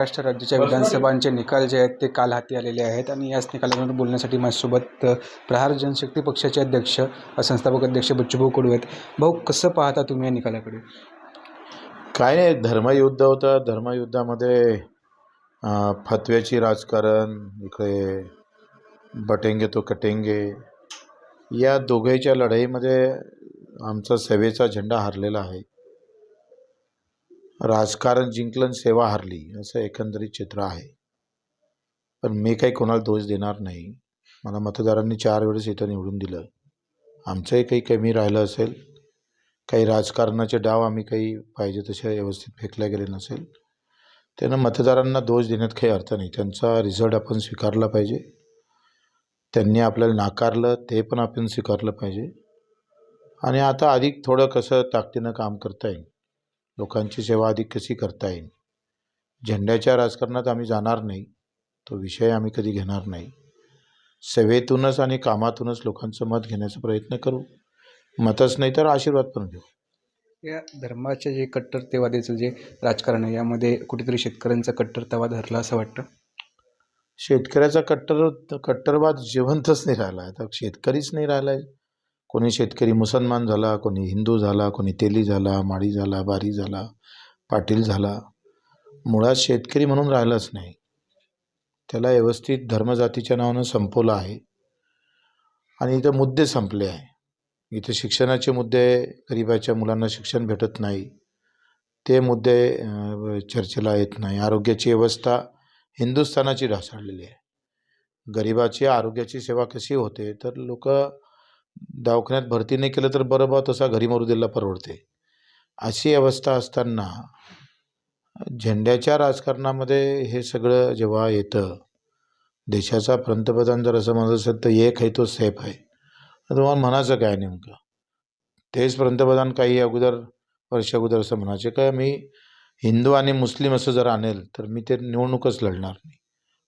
महाराष्ट्र राज्याच्या विधानसभांचे निकाल जे आहेत ते काल हाती आलेले आहेत आणि याच निकालावर बोलण्यासाठी माझ्यासोबत प्रहार जनशक्ती पक्षाचे अध्यक्ष संस्थापक अध्यक्ष बच्चूभाऊ कडू आहेत. भाऊ कसं पाहता तुम्ही या निकालाकडे? काय नाही धर्मयुद्ध होतं. धर्मयुद्धामध्ये फतव्याची राजकारण इकडे बटेंगे तो कटेंगे या दोघांच्या लढाईमध्ये आमचा सेवेचा झेंडा हरलेला आहे. राजकारण जिंकलं आणि सेवा हरली असं एकंदरीत चित्र आहे. पण मी काही कोणाला दोष देणार नाही. मला मतदारांनी चार वेळेस इथं निवडून दिलं. आमचंही काही कमी राहिलं असेल. काही राजकारणाचे डाव आम्ही काही पाहिजे तसे व्यवस्थित फेकले गेले नसेल. त्यानं मतदारांना दोष देण्यात काही अर्थ नाही. त्यांचा रिझल्ट आपण स्वीकारला पाहिजे. त्यांनी आपल्याला नाकारलं ते पण आपण स्वीकारलं पाहिजे. आणि आता अधिक थोडं कसं ताकदीनं काम करता येईल. लोकांची सेवा अधिक कशी करता येईल? झेंड्याच्या राजकारणात आम्ही जाणार नाही. तो विषय आम्ही कधी घेणार नाही. सेवेतूनच आणि कामातूनच लोकांचं मत घेण्याचा प्रयत्न करू. मतच नाही तर आशीर्वाद पण घेऊ. या धर्माचे जे कट्टरतेवादीचं जे राजकारण आहे यामध्ये कुठेतरी शेतकऱ्यांचा कट्टरतावा धरला असं वाटतं? शेतकऱ्याचा कट्टर कट्टरवाद जिवंतच नाही राहिला. आहे आता शेतकरीच नाही राहिला आहे कोणी शेतकरी मुसलमान झाला कोणी हिंदू झाला कोणी तेली झाला माळी झाला बारी झाला पाटील झाला. मुळात शेतकरी म्हणून राहिलाच नाही. त्याला व्यवस्थित धर्मजातीच्या नावानं संपवलं आहे. आणि इथं मुद्दे संपले आहे. इथं शिक्षणाचे मुद्दे गरिबाच्या मुलांना शिक्षण भेटत नाही. ते मुद्दे चर्चेला येत नाही. आरोग्याची व्यवस्था हिंदुस्थानाची ढासळलेली आहे. गरिबाची आरोग्याची सेवा कशी होते तर लोक दवाखान्यात भरती नाही केलं तर बरं बा तसा घरी मरू दिला परवडते. अशी अवस्था असताना झेंड्याच्या राजकारणामध्ये हे सगळं जेव्हा येतं देशाचा पंतप्रधान जर असं म्हणत असेल तर एक आहे तो सेफ आहे. तुम्हाला म्हणायचं काय नेमकं? तेच पंतप्रधान काही अगोदर वर्ष अगोदर असं म्हणायचे का मी हिंदू आणि मुस्लिम असं जर आणेल तर मी ते निवडणूकच लढणार नाही.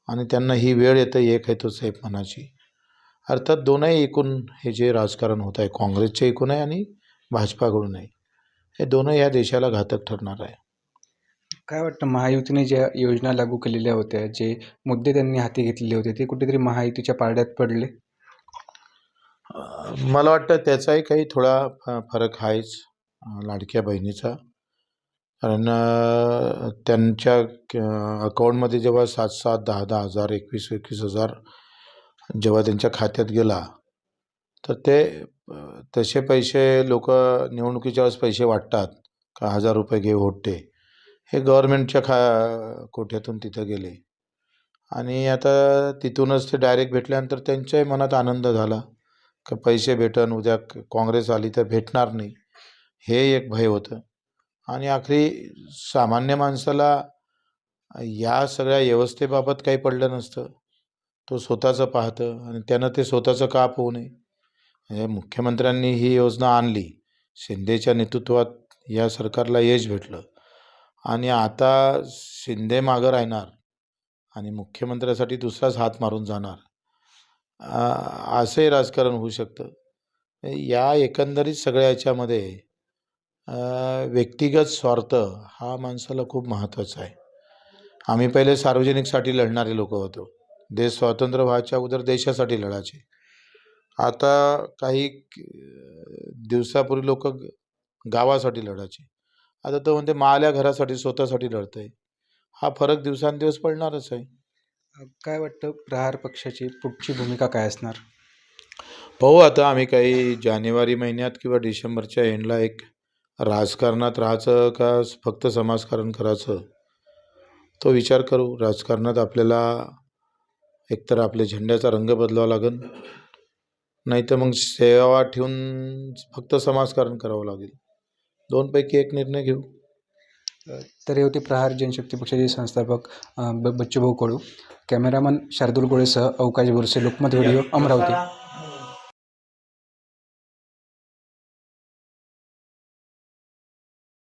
आणि त्यांना ही वेळ येतं एक आहे तो सेफ म्हणायची. अर्थात दोनही एकूण हे जे राजकारण होत आहे काँग्रेसच्या एकूण आहे आणि भाजपाकडून आहे हे दोनही या देशाला घातक ठरणार आहे. काय वाटतं महायुतीने ज्या योजना लागू केलेल्या होत्या जे मुद्दे त्यांनी हाती घेतलेले होते ते कुठेतरी महायुतीच्या पारड्यात पडले? मला वाटतं त्याचाही काही थोडा फरक आहेच लाडक्या बहिणीचा. कारण त्यांच्या अकाऊंटमध्ये जेव्हा सात सात दहा दहा हजार एकवीस एकवीस हजार जेव्हा त्यांच्या खात्यात गेला तर ते तसे पैसे लोक निवडणुकीच्या वेळेस पैसे वाटतात का हजार रुपये घे वोट दे हे गव्हर्मेंटच्या खा कोठ्यातून तिथं गेले. आणि आता तिथूनच ते डायरेक्ट भेटल्यानंतर त्यांच्याही मनात आनंद झाला का पैसे भेटन उद्या काँग्रेस आली तर भेटणार नाही. हे एक भय होतं. आणि आखरी सामान्य माणसाला या सगळ्या व्यवस्थेबाबत काही पडलं नसतं. तो स्वतःचं पाहतं आणि त्यानं ते स्वतःचं का होऊ नये? म्हणजे मुख्यमंत्र्यांनी ही योजना आणली. शिंदेच्या नेतृत्वात या सरकारला यश भेटलं. आणि आता शिंदे मागं राहणार आणि मुख्यमंत्र्यासाठी दुसराच हात मारून जाणार. असंही राजकारण होऊ शकतं. या एकंदरीत सगळ्या याच्यामध्ये व्यक्तिगत स्वार्थ हा माणसाला खूप महत्त्वाचा आहे. आम्ही पहिले सार्वजनिकसाठी लढणारे लोक होतो. देश स्वतंत्र व्हायच्या अगोदर देशासाठी लढायचे. आता काही दिवसापूर्वी लोक गावासाठी लढायचे. आता तो म्हणते माल्या घरासाठी स्वतःसाठी लढतंय. हा फरक दिवसांदिवस पडणारच आहे. काय वाटतं प्रहार पक्षाची पुढची भूमिका काय असणार? पाहू आता आम्ही काही जानेवारी महिन्यात किंवा डिसेंबरच्या एंडला एक राजकारणात राहायचं का फक्त समाजकारण करायचं? तो विचार करू. राजकारणात आपल्याला एकतर आपल्या झेंड्याचा रंग बदलावा लागेल. नाही तर मग सेवा ठेवून फक्त समाजकारण करावं लागेल. दोनपैकी एक निर्णय घेऊ. तर हे होते प्रहार जनशक्ती पक्षाचे संस्थापक बच्चूभाऊ कोळू. कॅमेरामन शार्दूल गोळेसह अवकाश बोरसे लोकमत व्हिडिओ अमरावती.